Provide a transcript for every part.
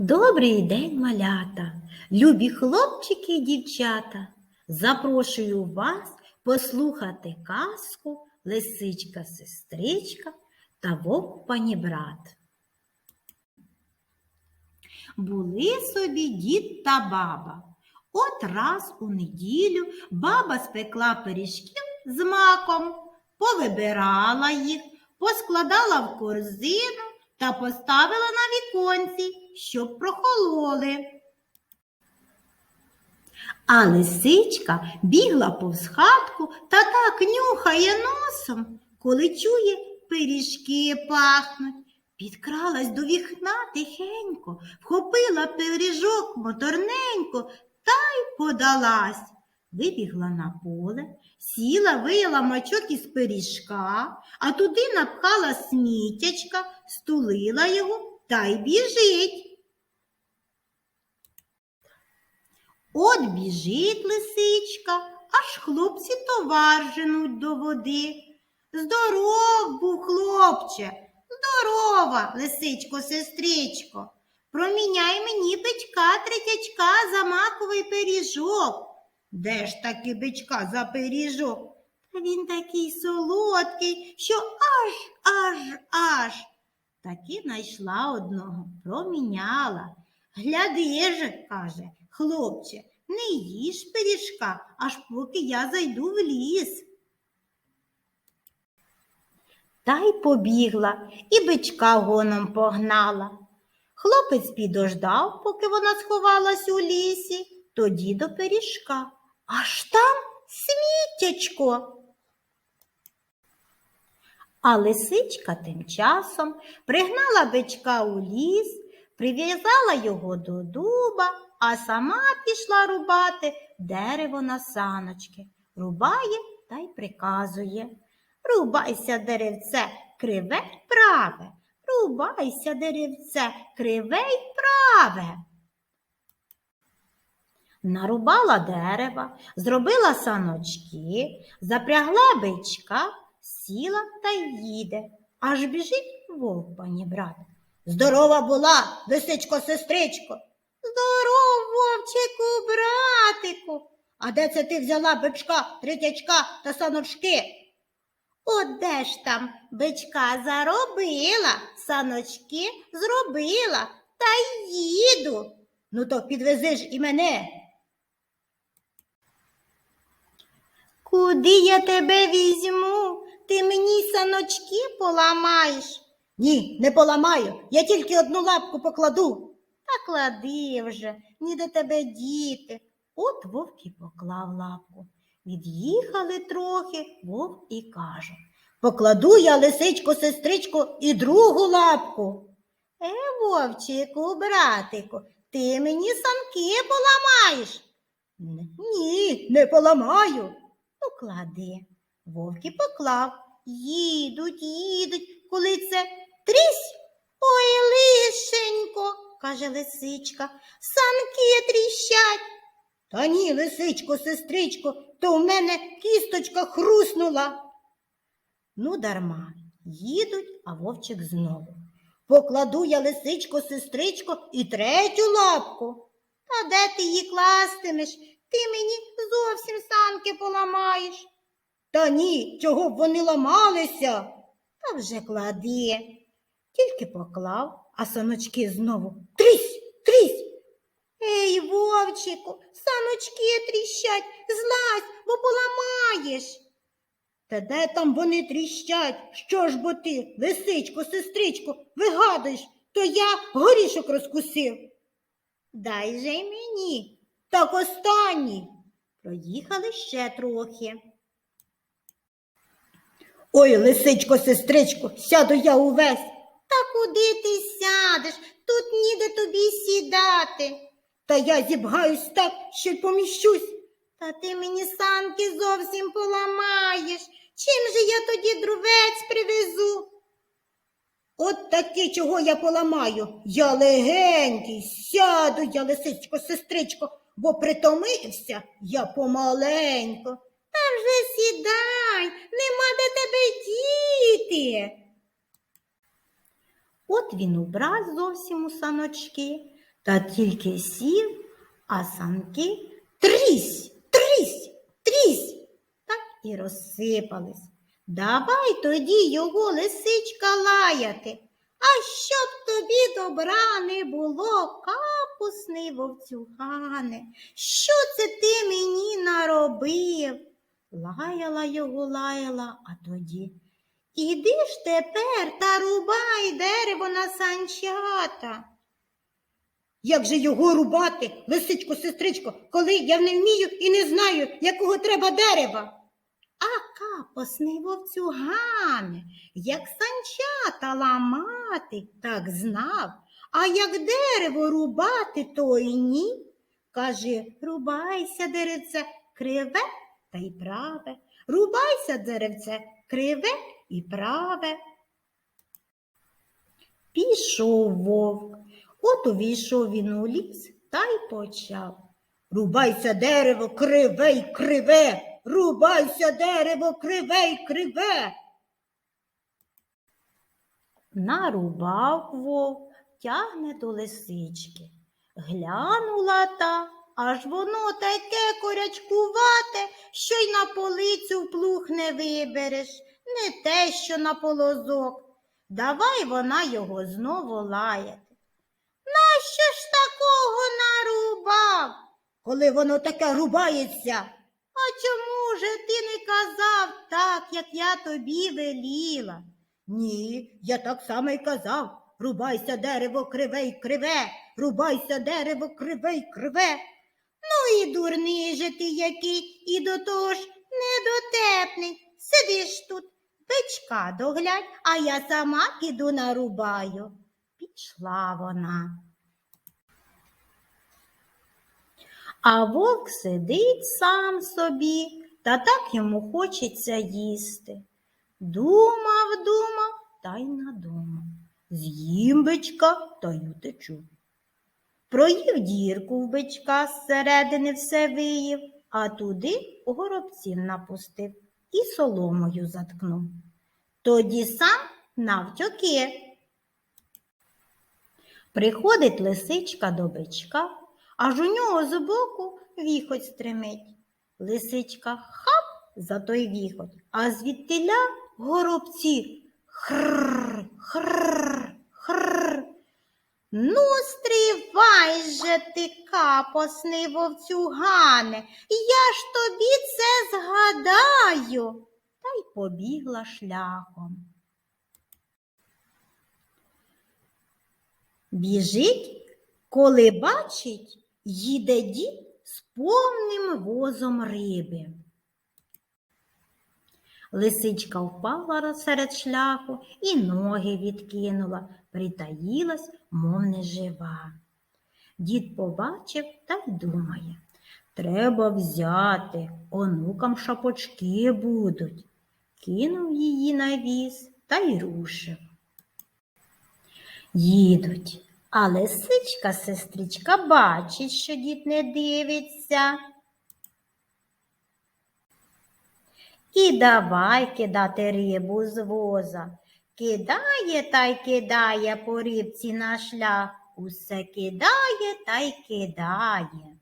Добрий день, малята, любі хлопчики і дівчата. Запрошую вас послухати казку Лисичка сестричка та вовк панібрат. Були собі дід та баба. От раз у неділю баба спекла пиріжків з маком, повибирала їх, поскладала в корзину та поставила на віконці, щоб прохололи. А лисичка бігла повз хатку та так нюхає носом, коли чує, пиріжки пахнуть. Підкралась до вікна тихенько, вхопила пиріжок моторненько та й подалась. Вибігла на поле, сіла, вияла мачок із пиріжка, а туди напхала сміттячка, стулила його та й біжить. От біжить лисичка, аж хлопці товар женуть до води. Здоров був, хлопче, здорова, лисичко, сестричко. Проміняй мені бичка третячка за маковий пиріжок. Де ж таки бичка за пиріжок? Та він такий солодкий, що аж, аж, аж. Таки знайшла одного, проміняла. Гляди ж, каже, хлопче, не їж пиріжка, аж поки я зайду в ліс. Та й побігла і бичка гоном погнала. Хлопець підождав, поки вона сховалась у лісі, тоді до пиріжка. Аж там сміттячко. А лисичка тим часом пригнала бичка у ліс, прив'язала його до дуба, а сама пішла рубати дерево на саночки. Рубає та й приказує. Рубайся, деревце, криве й праве. Рубайся, деревце, криве й праве. Нарубала дерева, зробила саночки, запрягла бичка, сіла та їде. Аж біжить вовк пані брат. Здорова була, лисичко, сестричко. Здоров, вовчику, братику. А де це ти взяла бичка, третячка та саночки? От де ж там бичка заробила, саночки зробила та їду. Ну то підвези ж і мене. Куди я тебе візьму? Ти мені саночки поламаєш? Ні, не поламаю. Я тільки одну лапку покладу. Та клади вже, ніде тебе діти. От вовк і поклав лапку. Від'їхали трохи, вовк і каже. Покладу я, лисичко, сестричко, і другу лапку. Е, вовчику, братику, ти мені санки поламаєш. Ні, не поламаю. Ну, клади. Вовк і поклав. Їдуть, їдуть, коли це трісь. Ой, лишенько, каже лисичка, санки тріщать. Та ні, лисичко, сестричко, то в мене кісточка хруснула. Ну, дарма, їдуть, а вовчик знову. Покладу я лисичко, сестричко, і третю лапку. Та де ти її кластимеш? Ти мені зовсім санки поламаєш. Та ні, чого б вони ламалися? Та вже клади. Тільки поклав, а саночки знову трісь, трісь. Ей, вовчику, саночки тріщать, злазь, бо поламаєш. Та де там вони тріщать? Що ж бо ти, лисичко, сестричко, вигадуєш, то я горішок розкусив. Дай же й мені. Так останній. Проїхали ще трохи. Ой, лисичко, сестричко, сяду я увесь. Та куди ти сядеш? Тут ніде тобі сідати. Та я зібгаюсь так, що й поміщусь. Та ти мені санки зовсім поламаєш. Чим же я тоді друвець привезу? От таки, чого я поламаю. Я легенький, сяду я, лисичко, сестричко, бо притомився я помаленько. Та вже сідай, нема де тебе діти. От він убрав зовсім у саночки, Та тільки сів, а санки трісь, трісь, трісь, так і розсипались. Давай тоді його лисичка лаяти. А щоб тобі добра не було, капусний вовцюгане, що це ти мені наробив? Лаяла його, лаяла, а тоді. Іди ж тепер та рубай дерево на санчата. Як же його рубати, лисичко, сестричко, коли я не вмію і не знаю, якого треба дерева? А капосний вовцюгане, як санчата ламати, так знав, а як дерево рубати, то й ні. Каже, рубайся, деревце, криве та й праве, рубайся, деревце, криве і праве. Пішов вовк, от увійшов він у ліс та й почав. Рубайся дерево, криве й криве, рубайся дерево, криве й криве. Нарубав вовк, тягне до лисички. Глянула та, аж воно таке корячкувате, що й на полицю плуг не вибереш, не те, що на полозок. Давай вона його знову лаяти. Нащо ж такого нарубав? Коли воно таке рубається. А чому же ти не казав так, як я тобі веліла? Ні, я так само й казав. Рубайся дерево криве й криве, рубайся дерево криве й криве. Ну і дурний же ти який, і до того ж недотепний. Сидиш тут, бичка доглядь, а я сама піду нарубаю. Пішла вона. А вовк сидить сам собі, та так йому хочеться їсти. Думав, думав та й надумав. З'їм бичка та й утечу. Проїв дірку в бичка зсередини все виїв, а туди горобців напустив і соломою заткнув. Тоді сам навтьоки. Приходить лисичка до бичка, аж у нього збоку віхоть стримить. Лисичка хап за той віхоть, а звідтиля горобці хрр, хрр, хрр. Ну, стривай же ти, капосний вовцюгане, я ж тобі це згадаю. Та й побігла шляхом. Біжить, коли бачить, їде дід з повним возом риби. Лисичка впала серед шляху і ноги відкинула, притаїлась, мов нежива. Дід побачив та й думає, треба взяти, онукам шапочки будуть. Кинув її на віз та й рушив. Їдуть, а лисичка сестричка бачить, що дід не дивиться. І давай кидати рибу з воза. Кидає та й кидає по рибці на шлях, усе кидає та й кидає.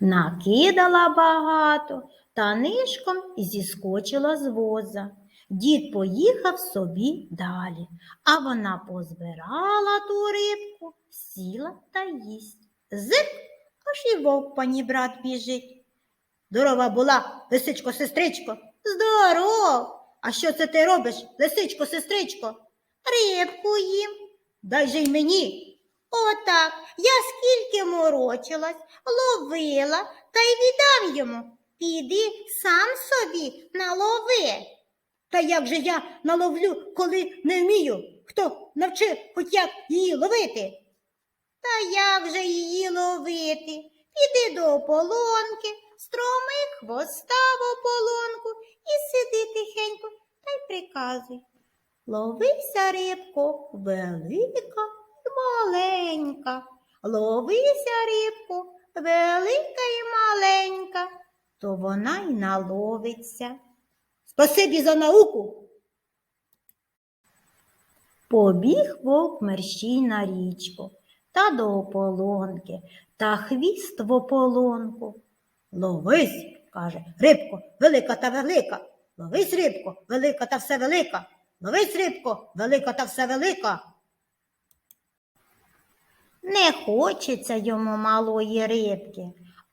Накидала багато та нишком зіскочила з воза. Дід поїхав собі далі, а вона позбирала ту рибку, сіла та їсть. Зик, аж і вовк пані брат біжить. Здорова була, лисичко, сестричко. Здоров. А що це ти робиш, лисичко, сестричко? Рибку їм. Дай же й мені. Отак, я скільки морочилась, ловила та й віддам йому. Піди сам собі налови. Та як же я наловлю, коли не вмію? Хто навчив хоч як її ловити? Та як же її ловити? Піди до ополонки, строми хвоста в ополонку і сиди тихенько та й приказуй. Ловися, рибко, велика і маленька. Ловися, рибко, велика і маленька, то вона й наловиться. Спасибі за науку. Побіг вовк мерщій на річку та до ополонки, та хвіст в ополонку. Ловись, каже, рибко, велика та велика. Ловись, рибко, велика та все велика. Ловись, рибко, велика та все велика. Не хочеться йому малої рибки,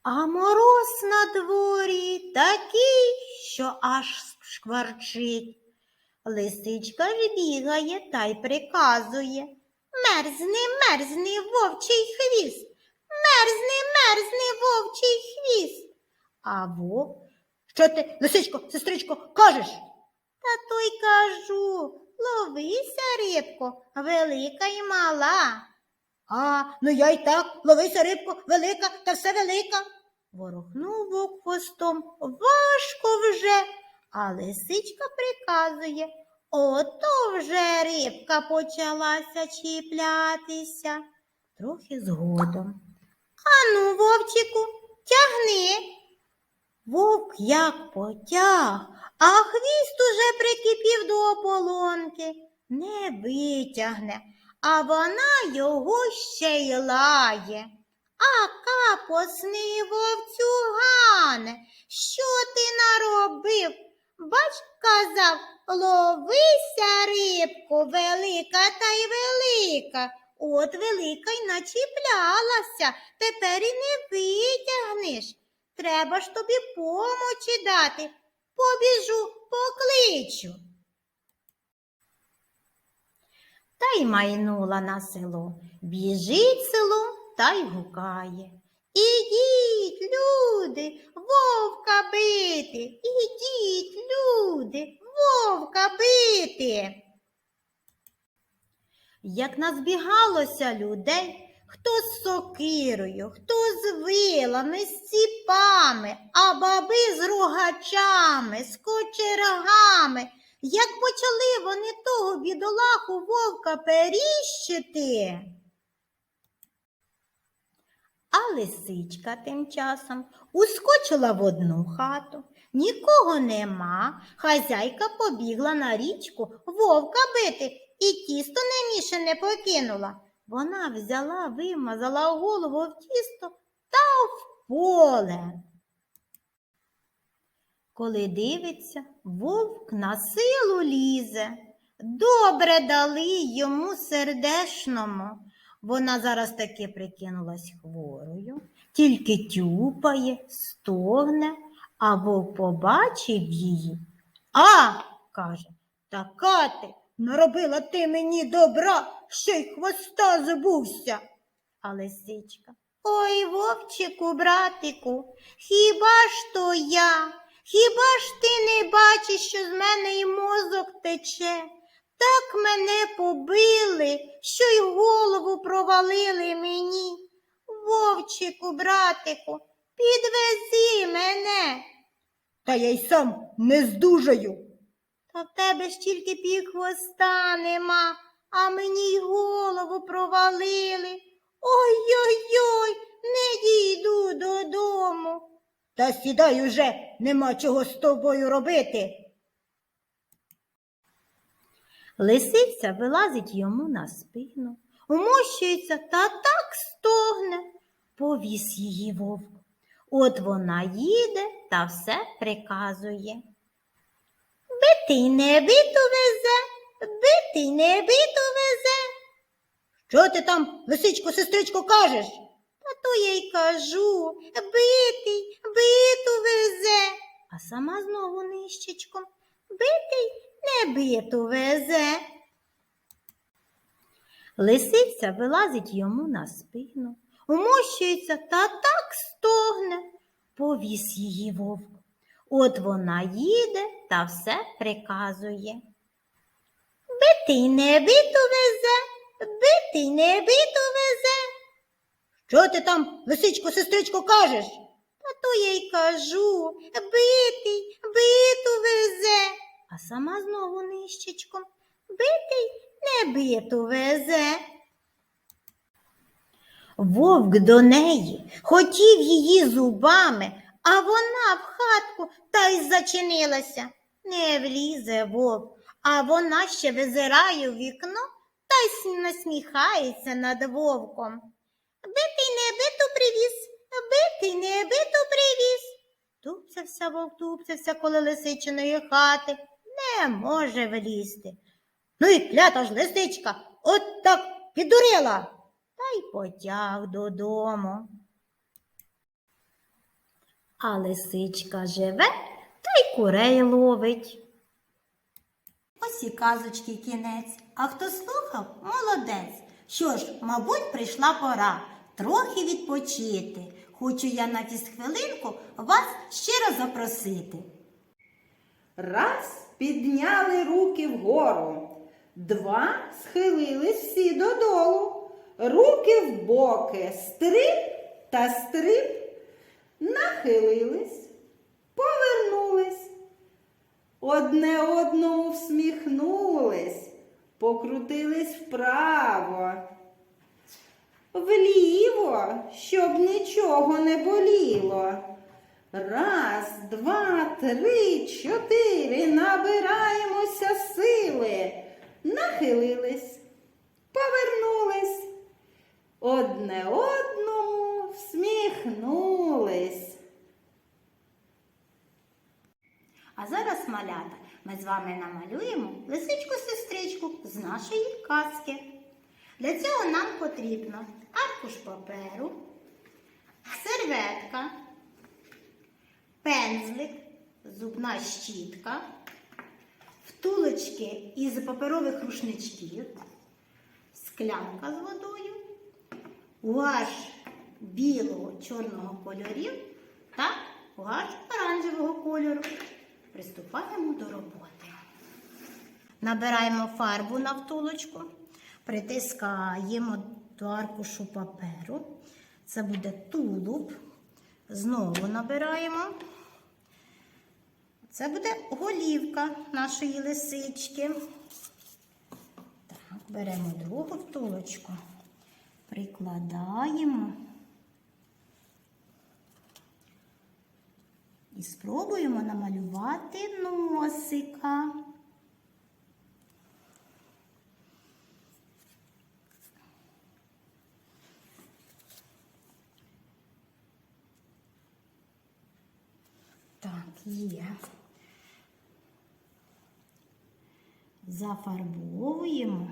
а мороз на дворі такий, що аж шкварчить. Лисичка ж бігає та й приказує. Мерзни, мерзни, вовчий хвіст, мерзни, мерзни, вовчий хвіст. А вовк, що ти, лисичко, сестричко, кажеш? Та то й кажу, ловися, рибко, велика й мала. А, ну я й так, ловися, рибко, велика та все велика. Ворухнув вовк хвостом, важко вже, а лисичка приказує. Ото вже рибка почалася чіплятися. Трохи згодом. Ану, вовчику, тягни. Вовк як потяг, а хвіст уже прикипів до ополонки. Не витягне, а вона його ще й лає. А капосний вовцюгане, що ти наробив? Бач, казав, ловися, рибко, велика та й велика. От велика й начіплялася, тепер і не витягнеш. Треба ж тобі помочі дати. Побіжу, покличу. Та й майнула на село. Біжить село та й гукає. Ідіть, люди, вовка бити, ідіть, люди, вовка бити. Як назбігалося людей, хто з сокирою, хто з вилами, з ціпами, а баби з рогачами, з кочергами. Як почали вони того бідолаху вовка періщити. А лисичка тим часом ускочила в одну хату. Нікого нема. Хазяйка побігла на річку вовка бити і тісто немішане покинула. Вона взяла, вимазала голову в тісто та в поле. Коли дивиться, вовк на силу лізе. Добре дали йому сердешному. Вона зараз таки прикинулась хворою, тільки тюпає, стогне, а вовк побачив її. А, каже, така ти, наробила ти мені добра, ще й хвоста забувся. А лисичка. Ой, вовчику, братику, хіба ж то я? Хіба ж ти не бачиш, що з мене й мозок тече? Так мене побили, що й голову провалили мені. Вовчику, братику, підвези мене. Та я й сам не здужаю. Та в тебе ж тільки пів хвоста нема, а мені й голову провалили. Ой-ой-ой, не дійду додому. Та сідай уже, нема чого з тобою робити. Лисиця вилазить йому на спину, умощується та так стогне, повіз її вовк. От вона їде та все приказує. Битий не биту везе, битий не биту везе. Що ти там, лисичко, сестричко, кажеш? Та то я й кажу, битий, биту везе. А сама знову нищечком. Битий не биту везе. Лисиця вилазить йому на спину, умощується та так стогне, повіз її вовк. От вона їде та все приказує. Битий не биту везе, битий не биту везе. Що ти там, лисичко, сестричко, кажеш? Та то я й кажу, битий, биту везе. А сама знову нищечком. Битий не биту везе. Вовк до неї хотів її зубами, а вона хатку та й зачинилася. Не влізе вовк, а вона ще визирає в вікно та й насміхається над вовком. Битий не биту привіз, битий не биту привіз. Тупцявся вовк, тупцявся коло лисичиної хати, не може влізти. Ну і клята ж лисичка, от так підурила, та й потяг додому. А лисичка живе та й курей ловить. Ось і казочки кінець. А хто слухав, молодець. Що ж, мабуть, прийшла пора трохи відпочити. Хочу я на хвилинку вас щиро запросити. Раз підняли руки вгору, два схилились всі додолу, руки в боки, стриб та стриб, нахилились, повернулись, одне одному всміхнулись, покрутились вправо, вліво, щоб нічого не боліло. Раз, два, три, чотири. Набираємося сили. Нахилились, повернулись. Одне одному всміхнулись. А зараз, малята, ми з вами намалюємо лисичку-сестричку з нашої казки. Для цього нам потрібно аркуш паперу, серветка, пензлик, зубна щітка, втулочки із паперових рушничків, склянка з водою, гуаш білого чорного кольорів та гуаш оранжевого кольору. Приступаємо до роботи. Набираємо фарбу на втулочку, притискаємо до аркушу паперу. Це буде тулуб. Знову набираємо. Це буде голівка нашої лисички. Так, беремо другу втулочку, прикладаємо і спробуємо намалювати носика. Так, є. Зафарбовуємо.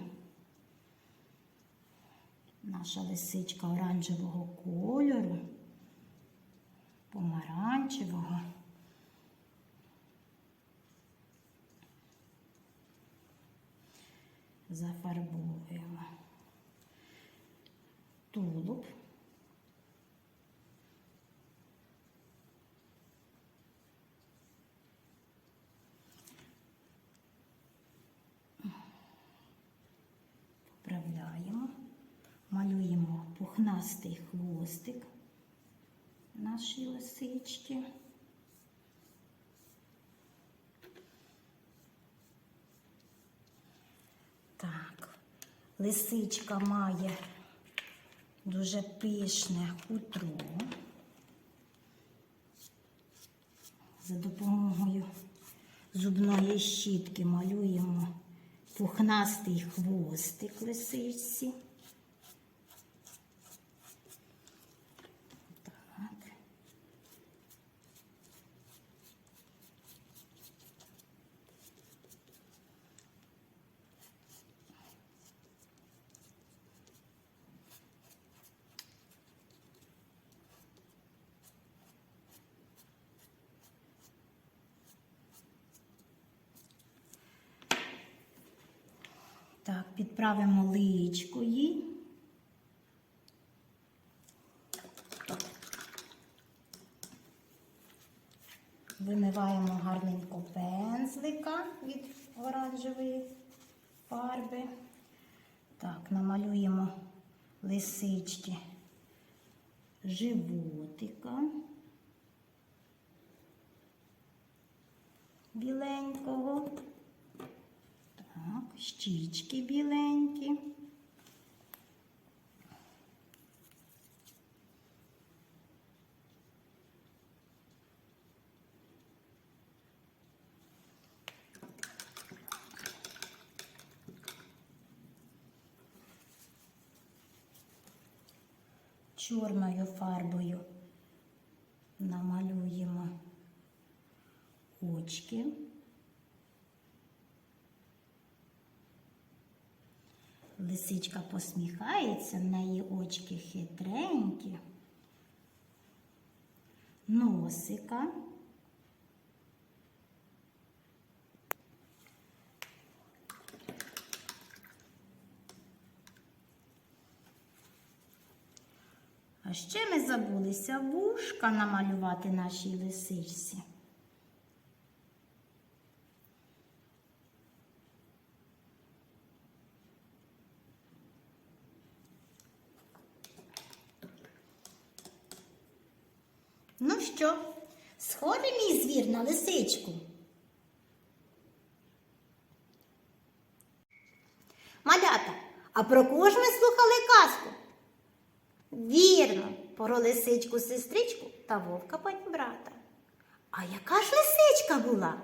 Наша лисичка оранжевого кольору, помаранчевого. Зафарбовуємо тулуб. Поправляємо, малюємо пухнастий хвостик нашої лисички. Так, лисичка має дуже пишне хутро. За допомогою зубної щітки малюємо пухнастий хвостик лисичці. Так. Так, підправимо личко їй. Вимиваємо гарненько пензлика від оранжевої фарби. Так, намалюємо лисички животика біленького щічки біленькі. Чорною фарбою намалюємо очки. Лисичка посміхається, в неї очки хитренькі. Носика. А ще ми забулися вушка намалювати нашій лисичці. Ну що, схожий мій звір на лисичку? Малята, а про кого ми слухали казку? Вірно, про лисичку сестричку та вовка панібрата. А яка ж лисичка була?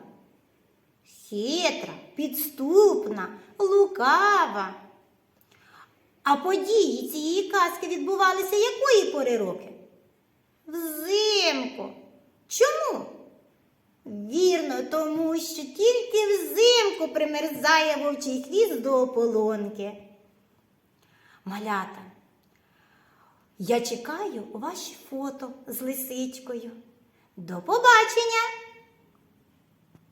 Хитра, підступна, лукава. А події цієї казки відбувалися якої пори роки? Взимку. Чому? Вірно, тому що тільки взимку примерзає вовчий хвіст до ополонки. Малята, я чекаю ваші фото з лисичкою. До побачення!